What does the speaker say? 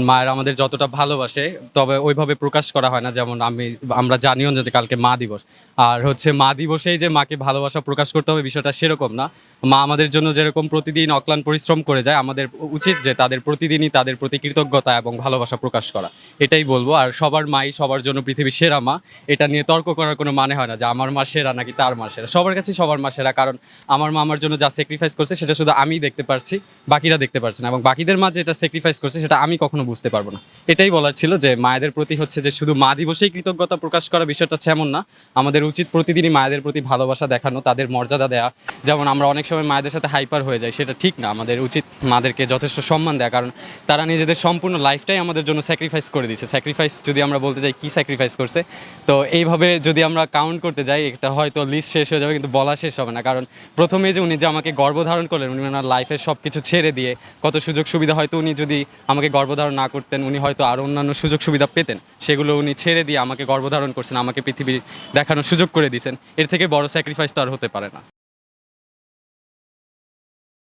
মায়ের আমাদের যতটা ভালোবাসে, তবে ওইভাবে প্রকাশ করা হয় না, যেমন আমি, আমরা জানিও যে কালকে মা দিবস। আর হচ্ছে মা দিবসেই যে মাকে ভালোবাসা প্রকাশ করতে হবে বিষয়টা সেরকম না। মা আমাদের জন্য যেরকম প্রতিদিন অক্লান পরিশ্রম করে যায়, আমাদের উচিত যে তাদের প্রতিদিনই তাদের প্রতি কৃতজ্ঞতা এবং ভালোবাসা প্রকাশ করা। এটাই বলব। আর সবার মাই সবার জন্য পৃথিবীর সেরা মা, এটা নিয়ে তর্ক করার কোনো মানে হয় না যে আমার মা সেরা নাকি তার মা সেরা। সবার কাছে সবার মা সেরা, কারণ আমার মা আমার জন্য যা স্যাক্রিফাইস করছে, সেটা শুধু আমিই দেখতে পারছি, বাকিরা দেখতে পারছে না। এবং বাকিদের মা যেটা স্যাক্রিফাইস করছে, সেটা আমি কখনো বুঝতে পারব না। এটাই বলার ছিল যে মায়েদের প্রতি হচ্ছে যে শুধু মা দিবসেই কৃতজ্ঞতা প্রকাশ করা বিষয়টা হচ্ছে এমন না। আমাদের উচিত প্রতিদিনই মায়েদের প্রতি ভালোবাসা দেখানো, তাদের মর্যাদা দেওয়া যেমন আমরা অনেক সময় মায়েদের সাথে হাইপার হয়ে যাই, সেটা ঠিক না। আমাদের উচিত মাদেরকে যথেষ্ট সম্মান দেওয়া কারণ তারা নিজেদের সম্পূর্ণ লাইফটাই আমাদের জন্য স্যাক্রিফাইস করে দিয়েছে। স্যাক্রিফাইস যদি আমরা বলতে যাই, কি স্যাক্রিফাইস করছে? তো এইভাবে যদি আমরা কাউন্ট করতে যাই, এটা হয়তো লিস্ট শেষ হয়ে যাবে, কিন্তু বলা শেষ হবে না। কারণ প্রথমে যে উনি যে আমাকে গর্ভধারণ করলেন, উনি ওনার লাইফের সব কিছু ছেড়ে দিয়ে, কত সুযোগ সুবিধা হয়তো উনি যদি আমাকে গর্ভধারণ না করতেন, উনি হয়তো আরও অন্যান্য সুযোগ সুবিধা পেতেন। সেগুলো উনি ছেড়ে দিয়ে আমাকে গর্ভধারণ করছেন, আমাকে পৃথিবী দেখানোর সুযোগ করে দিয়েছেন। এর থেকে বড় স্যাক্রিফাইস তো আর হতে পারে না।